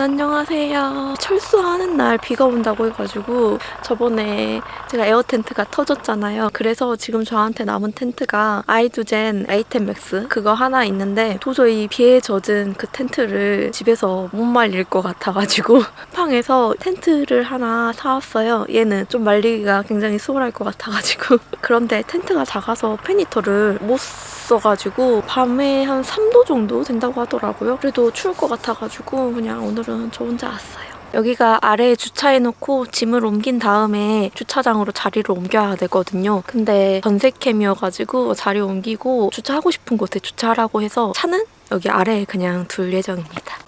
안녕하세요. 철수 하는 날 비가 온다고 해가지고 저번에 제가 에어 텐트가 터졌잖아요. 그래서 지금 저한테 남은 텐트가 아이두젠 아이템 맥스 그거 하나 있는데 도저히 비에 젖은 그 텐트를 집에서 못 말릴 것 같아가지고 팡에서 텐트를 하나 사왔어요. 얘는 좀 말리기가 굉장히 수월할 것 같아가지고 그런데 텐트가 작아서 페니터를 못 써가지고 밤에 한 3도 정도 된다고 하더라고요. 그래도 추울 것 같아가지고 그냥 오늘은 저 혼자 왔어요. 여기가 아래에 주차해놓고 짐을 옮긴 다음에 주차장으로 자리를 옮겨야 되거든요. 근데 전세캠이어가지고 자리 옮기고 주차하고 싶은 곳에 주차하라고 해서 차는 여기 아래에 그냥 둘 예정입니다.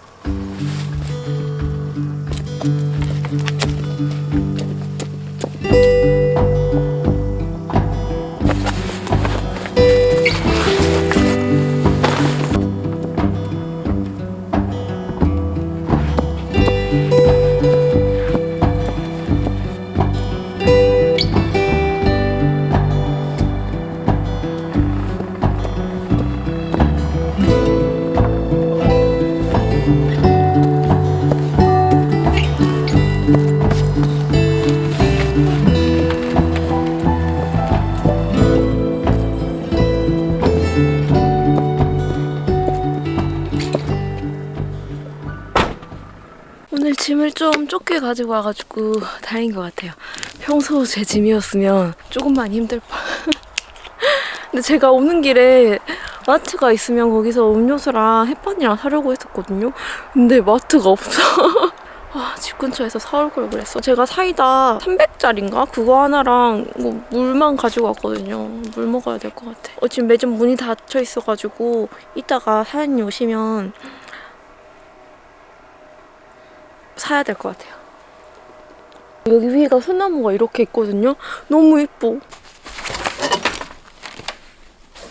좀 좁게 가지고 와가지고 다행인 것 같아요. 평소 제 짐이었으면 조금만 힘들 뻔. 근데 제가 오는 길에 마트가 있으면 거기서 음료수랑 햇반이랑 사려고 했었거든요. 근데 마트가 없어. 아, 집 근처에서 사올 걸 그랬어. 제가 사이다 300짜리인가? 그거 하나랑 뭐 물만 가지고 왔거든요. 물 먹어야 될 것 같아. 어, 지금 매점 문이 닫혀 있어가지고 이따가 사장님 오시면 사야 될 것 같아요. 여기 위에가 소나무가 이렇게 있거든요. 너무 이뻐.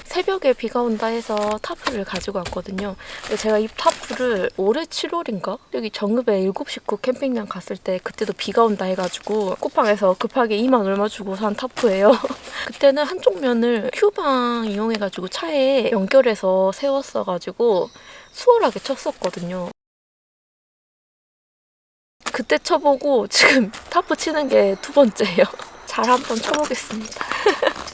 새벽에 비가 온다 해서 타프를 가지고 왔거든요. 제가 이 타프를 올해 7월인가? 여기 정읍에 7식구 캠핑장 갔을 때 그때도 비가 온다 해가지고 쿠팡에서 급하게 2만 얼마 주고 산 타프예요. 그때는 한쪽 면을 큐방 이용해가지고 차에 연결해서 세웠어가지고 수월하게 쳤었거든요. 그때 쳐보고 지금 타프 치는 게 두 번째예요. 잘 한번 쳐보겠습니다.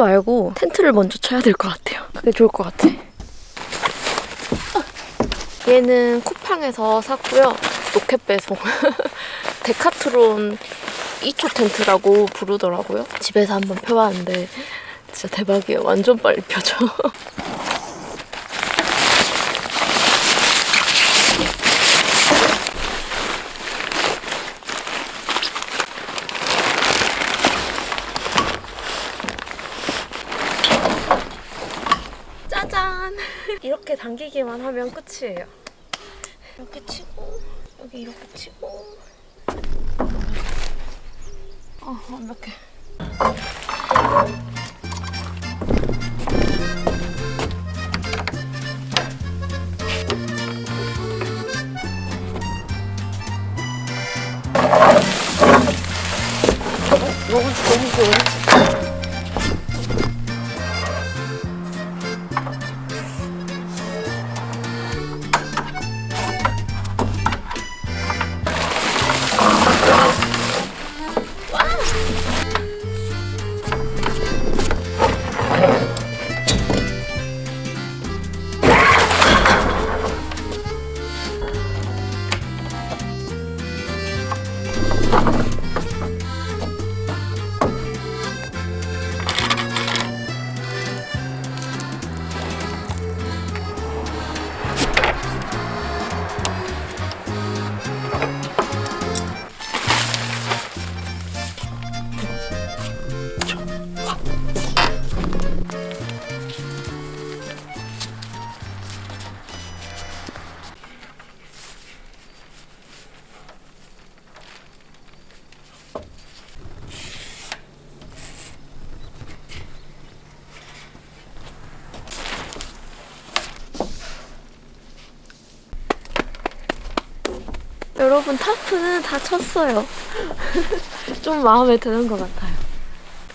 말고 텐트를 먼저 쳐야 될 것 같아요. 그게 좋을 것 같아. 얘는 쿠팡에서 샀고요. 로켓 배송. 데카트론 2초 텐트라고 부르더라고요. 집에서 한번 펴봤는데 진짜 대박이에요. 완전 빨리 펴져. 짜잔! 이렇게 당기기만 하면 끝이에요. 이렇게 치고, 여기 이렇게 치고. 아, 완벽해. 너무, 너무 좋아. 여러분 타프는 다 쳤어요. 좀 마음에 드는 것 같아요.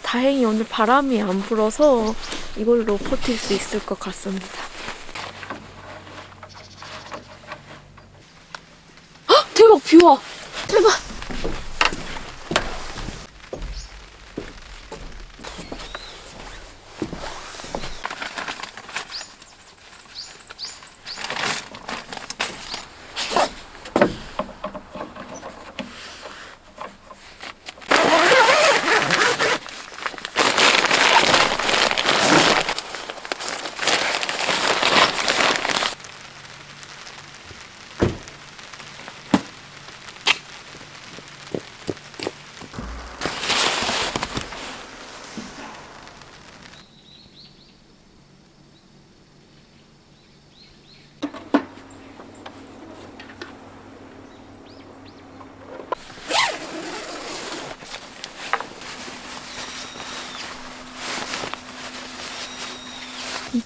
다행히 오늘 바람이 안 불어서 이걸로 버틸 수 있을 것 같습니다. 헉! 대박 비 와! 대박!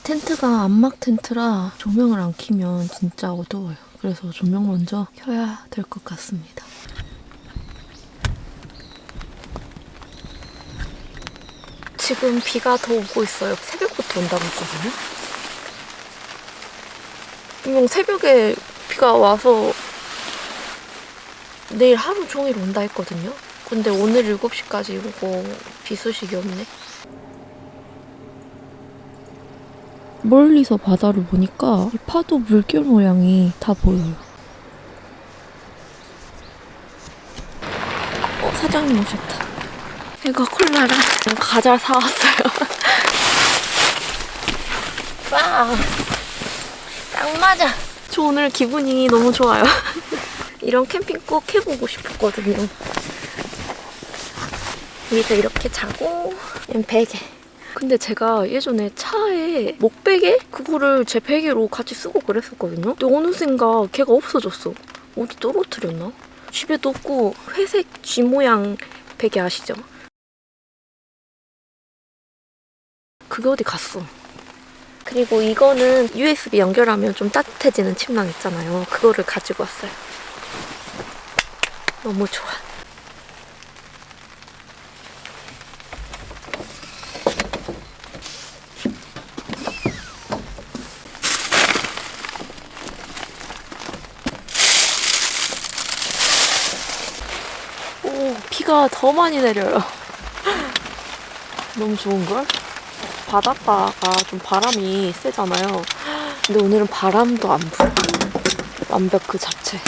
텐트가 암막 텐트라 조명을 안 켜면 진짜 어두워요. 그래서 조명 먼저 켜야 될 것 같습니다. 지금 비가 더 오고 있어요. 새벽부터 온다고 했거든요. 분명 새벽에 비가 와서 내일 하루 종일 온다 했거든요. 근데 오늘 7시까지 오고 비 소식이 없네. 멀리서 바다를 보니까 이 파도 물결 모양이 다 보여요. 어, 사장님 오셨다. 이거 콜라랑 과자 사왔어요. 와, 딱 맞아. 저 오늘 기분이 너무 좋아요. 이런 캠핑 꼭 해보고 싶었거든요. 여기서 이렇게 자고, 베개. 근데 제가 예전에 차에 목베개? 그거를 제 베개로 같이 쓰고 그랬었거든요. 근데 어느샌가 걔가 없어졌어. 어디 떨어뜨렸나? 집에도 없고 회색 쥐 모양 베개 아시죠? 그게 어디 갔어. 그리고 이거는 USB 연결하면 좀 따뜻해지는 침낭 있잖아요. 그거를 가지고 왔어요. 너무 좋아. 오, 비가 더 많이 내려요. 너무 좋은걸? 바닷가가 좀 바람이 세잖아요. 근데 오늘은 바람도 안 불어. 완벽 그 자체.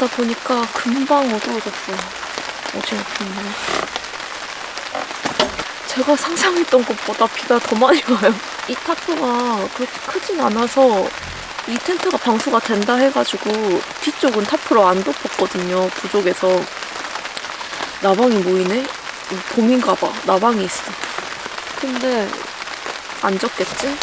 정리하다 보니까 금방 어두워졌어요. 어제 금방. 제가 상상했던 것보다 비가 더 많이 와요. 이 타프가 그렇게 크진 않아서 이 텐트가 방수가 된다 해가지고 뒤쪽은 타프로 안 덮었거든요. 부족해서. 나방이 모이네? 봄인가 봐. 나방이 있어. 근데 안 졌겠지?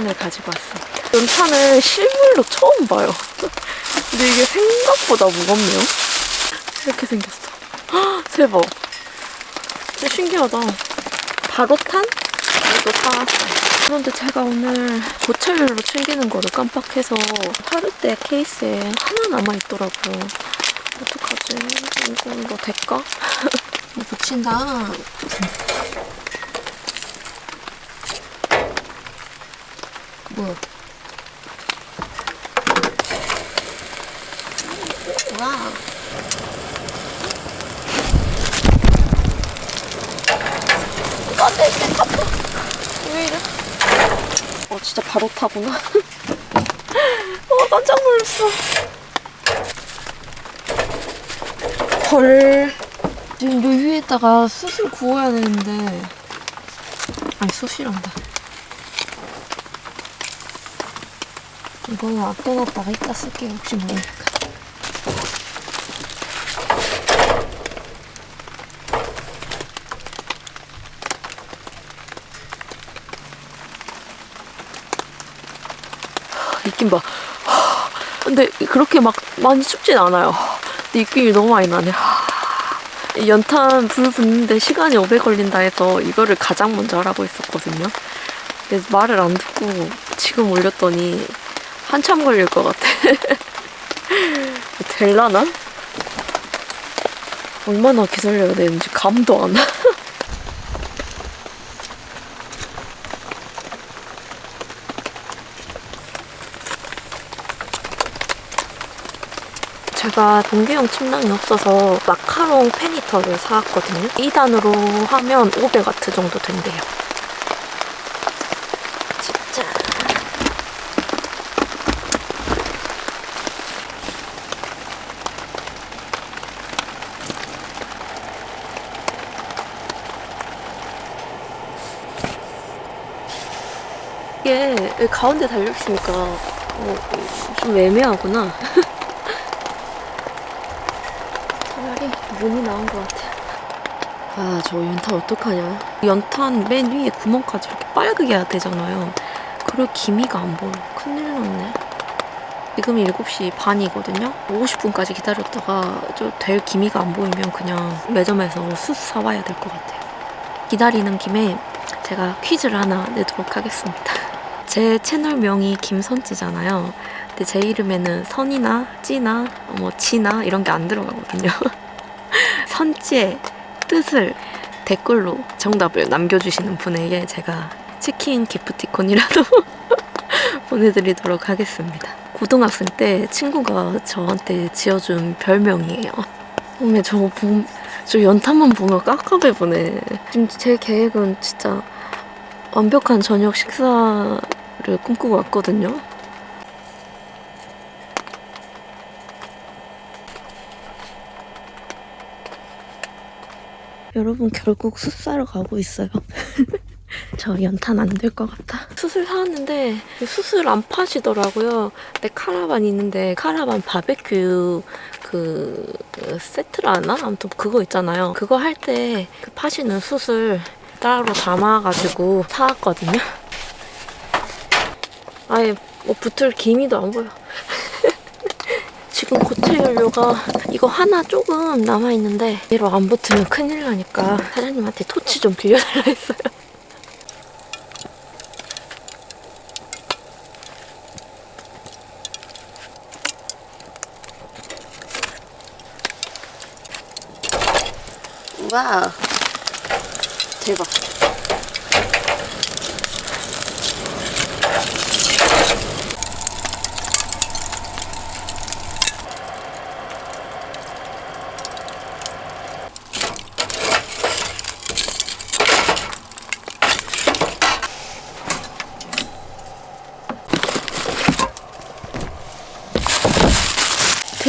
연탄을 가지고 왔습니다. 연탄을 실물로 처음 봐요. 근데 이게 생각보다 무겁네요. 이렇게 생겼어. 헉, 대박. 진짜 신기하다. 바로 탄? 이거 사왔어요. 그런데 제가 오늘 고철로 챙기는 거를 깜빡해서 하루때 케이스에 하나 남아있더라고요. 어떡하지? 이건 뭐 될까? 뭐 붙인 다. 뭐야? 와. 안돼, 이게 타파. 왜 이래? 어, 진짜 바로 타구나. 어, 깜짝 놀랐어. 헐. 지금 요 위에다가 숯을 구워야 되는데. 아니, 숯이란다. 이거는 아껴놨다가 이따 쓸게요. 혹시 모르니까. 입김 봐. 근데 그렇게 막 많이 춥진 않아요. 근데 입김이 너무 많이 나네. 이 연탄 불 붙는데 시간이 오래 걸린다 해서 이거를 가장 먼저 하라고 했었거든요. 말을 안 듣고 지금 올렸더니 한참 걸릴 것 같아. 될라나? 얼마나 기다려야 되는지 감도 안 와. 제가 동계용 침낭이 없어서 마카롱 페니터를 사왔거든요. 2단으로 하면 500와트 정도 된대요. 진짜. 이게 여기 가운데 달려있으니까 어, 좀 애매하구나. 차라리 문이 나은 것 같아. 아, 저 연탄 어떡하냐. 연탄 맨 위에 구멍까지 이렇게 빨갛게 해야 되잖아요. 그럴 기미가 안 보여. 큰일 났네. 지금 7시 반이거든요. 50분까지 기다렸다가 저될 기미가 안 보이면 그냥 매점에서 숯 사와야 될 것 같아요. 기다리는 김에 제가 퀴즈를 하나 내도록 하겠습니다. 제 채널명이 김선지잖아요. 근데 제 이름에는 선이나 찌나 뭐 지나 이런 게 안 들어가거든요. 선지의 뜻을 댓글로 정답을 남겨주시는 분에게 제가 치킨 기프티콘이라도 보내드리도록 하겠습니다. 고등학생 때 친구가 저한테 지어준 별명이에요. 어메 저거 보, 저 연탄만 보면 깝깝해 보네. 지금 제 계획은 진짜 완벽한 저녁 식사 를 꿈꾸고 왔거든요. 여러분 결국 숯사러 가고 있어요. 저 연탄 안 될 것 같아. 숯을 사왔는데 숯을 안 파시더라고요. 내 카라반 있는데 카라반 바베큐 그 세트라나 아무튼 그거 있잖아요. 그거 할 때 그 파시는 숯을 따로 담아가지고 사왔거든요. 아예 뭐 붙을 기미도 안 보여. 지금 고체 연료가 이거 하나 조금 남아있는데 얘로 안 붙으면 큰일 나니까 사장님한테 토치 좀 빌려달라 했어요. 와우. 대박.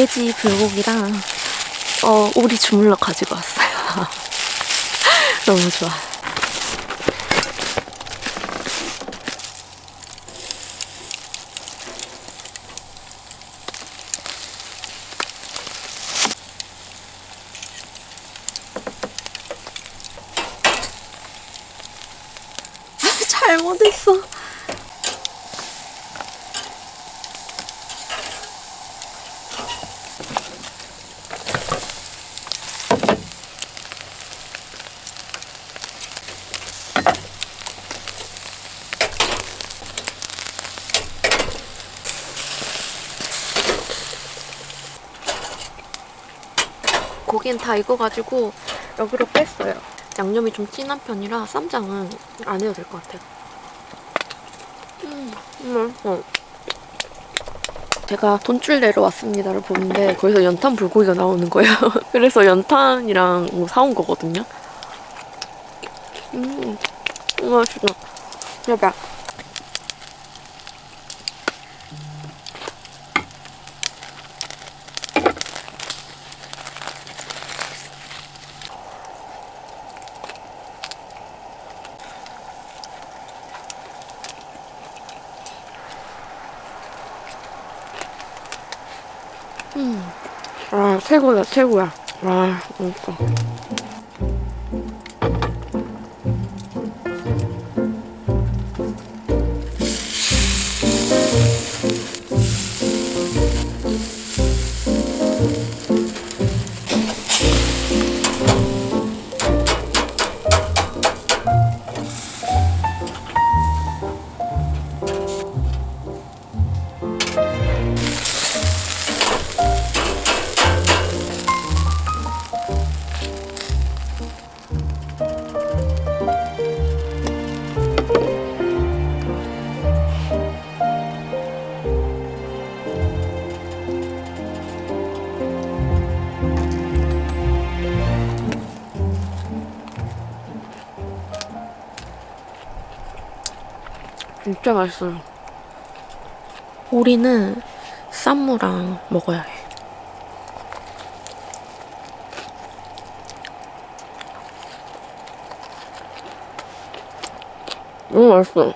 돼지 불고기랑 어, 오리 주물러 가지고 왔어요. 너무 좋아. 잘 잘못했어. 고기는 다 익어가지고 여기로 뺐어요. 양념이 좀 진한 편이라 쌈장은 안 해도 될 것 같아요. 음, 맛있어. 제가 돈줄 내러 왔습니다를 보는데 거기서 연탄 불고기가 나오는 거예요. 그래서 연탄이랑 뭐 사온 거거든요. 음, 맛있어. 대박. 음. 아, 최고야, 최고야. 아, 맛있어. 진짜 맛있어요. 오리는 쌈무랑 먹어야 해. 너무 맛있어.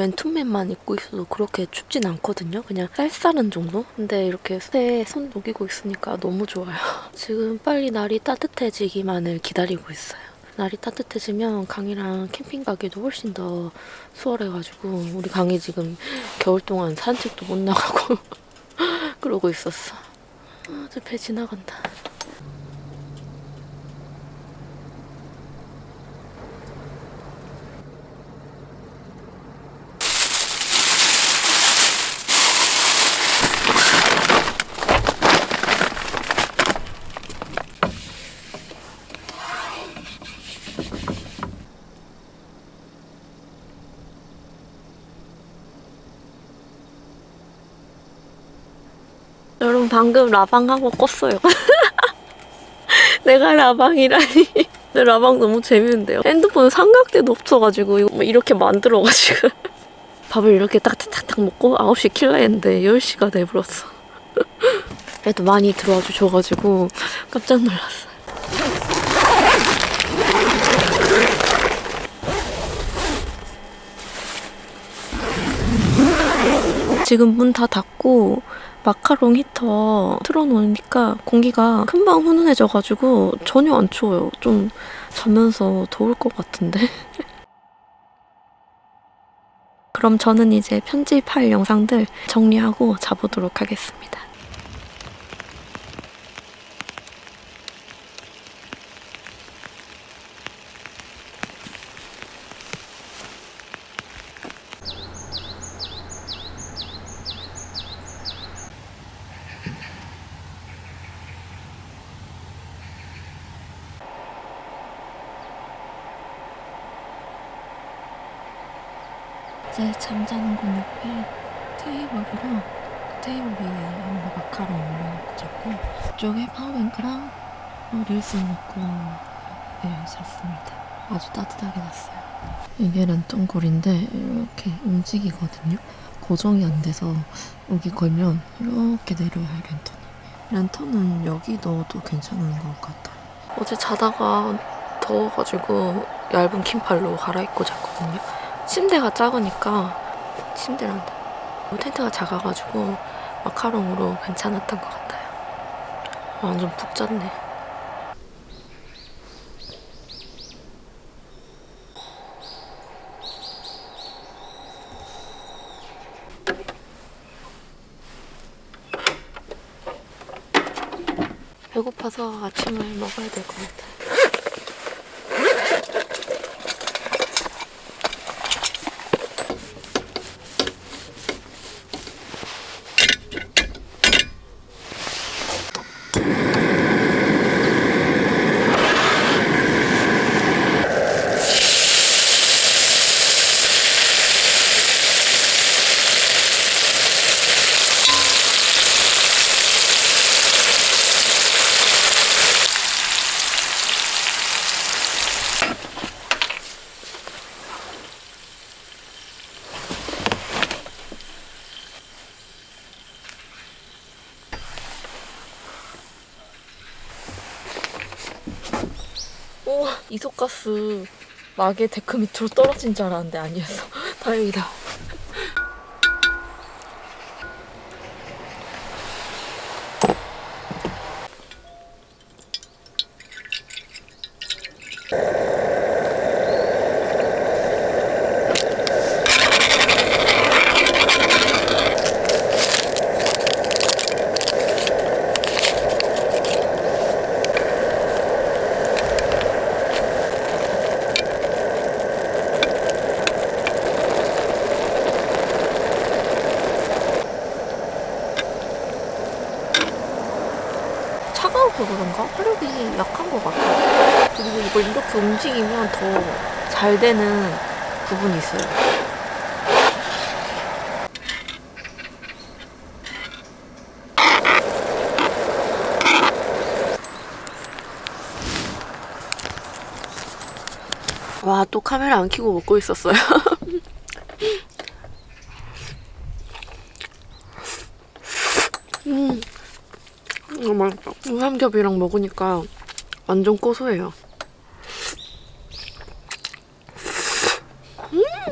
지금 맨투맨만 입고 있어도 그렇게 춥진 않거든요. 그냥 쌀쌀한 정도? 근데 이렇게 새에 손 녹이고 있으니까 너무 좋아요. 지금 빨리 날이 따뜻해지기만을 기다리고 있어요. 날이 따뜻해지면 강이랑 캠핑 가기도 훨씬 더 수월해가지고 우리 강이 지금 겨울 동안 산책도 못 나가고 그러고 있었어. 아, 저배 지나간다. 방금 라방하고 껐어요. 내가 라방이라니. 근데 라방 너무 재밌는데요. 핸드폰 삼각대도 없어가지고 이거 뭐 이렇게 만들어가지고 밥을 이렇게 딱딱딱 먹고 9시 킬라 했는데 10시가 돼버렸어. 그래도 많이 들어와 주셔가지고 깜짝 놀랐어요. 지금 문 다 닫고 마카롱 히터 틀어놓으니까 공기가 금방 훈훈해져가지고 전혀 안 추워요. 좀 자면서 더울 것 같은데. 그럼 저는 이제 편집할 영상들 정리하고 자보도록 하겠습니다. 이제 잠자는 곳 옆에 테이블이랑 테이블 위에 뭐 마카롱 올려놓고 잤고 이쪽에 파워뱅크랑 어, 릴스 놓고 네, 잤습니다. 아주 따뜻하게 잤어요. 이게 랜턴골인데 이렇게 움직이거든요. 고정이 안 돼서 여기 걸면 이렇게 내려와요 랜턴이. 랜턴은 여기 넣어도 괜찮은 것 같아요. 어제 자다가 더워가지고 얇은 긴팔로 갈아입고 잤거든요. 침대가 작으니까 침대란다. 텐트가 작아가지고 마카롱으로 괜찮았던 것 같아요. 완전 푹 잤네. 배고파서 아침을 먹어야 될 것 같아요. 오, 이소가스 막에 데크 밑으로 떨어진 줄 알았는데 아니었어. 다행이다. 차가워서 그런가? 화력이 약한 것 같아요. 그리고 이걸 이렇게 움직이면 더 잘 되는 부분이 있어요. 와, 또 카메라 안 켜고 먹고 있었어요. 음, 너무 맛있다. 삼겹이랑 먹으니까 완전 고소해요.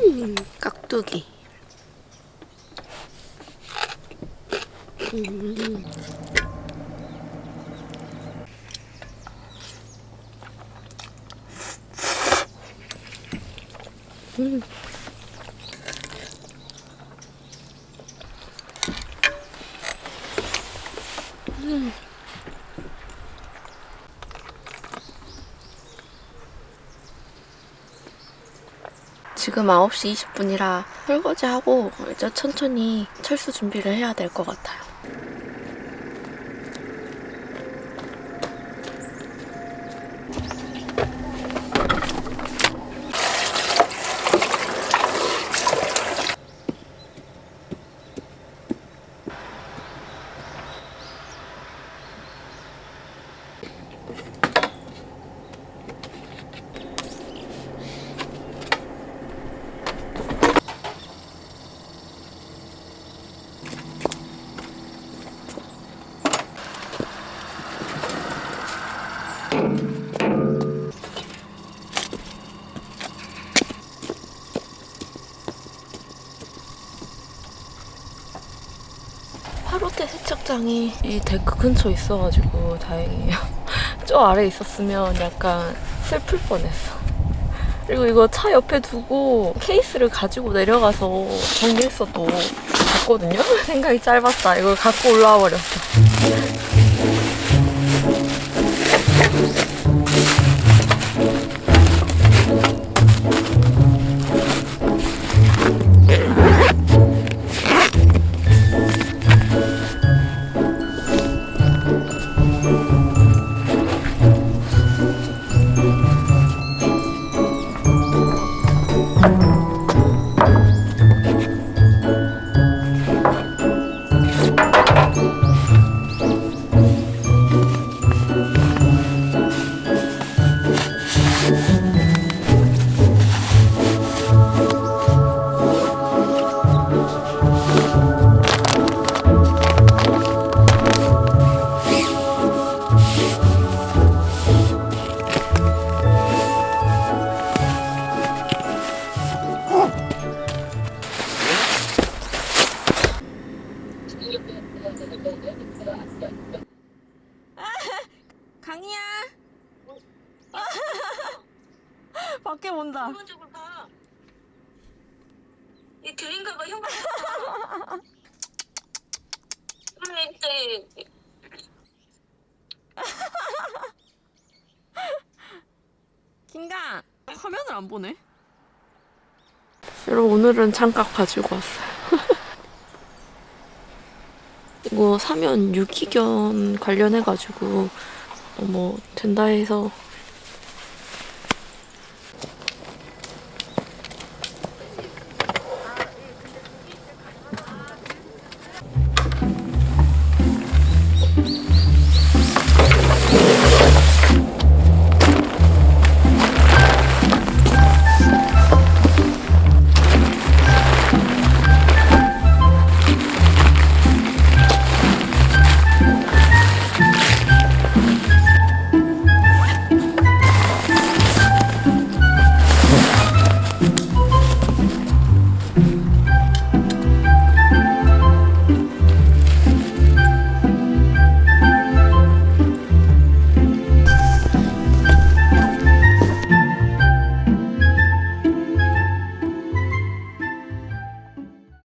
음, 깍두기. 음. 음. 지금 9시 20분이라 설거지하고 이제 천천히 철수 준비를 해야 될 것 같아요. 세척장이 이 데크 근처에 있어가지고 다행이에요. 저 아래 있었으면 약간 슬플 뻔했어. 그리고 이거 차 옆에 두고 케이스를 가지고 내려가서 정리했어도 됐거든요? 생각이 짧았다. 이걸 갖고 올라와 버렸어. 오늘은 장갑 가지고 왔어요. 이거 사면 유기견 관련해가지고 어, 뭐 된다 해서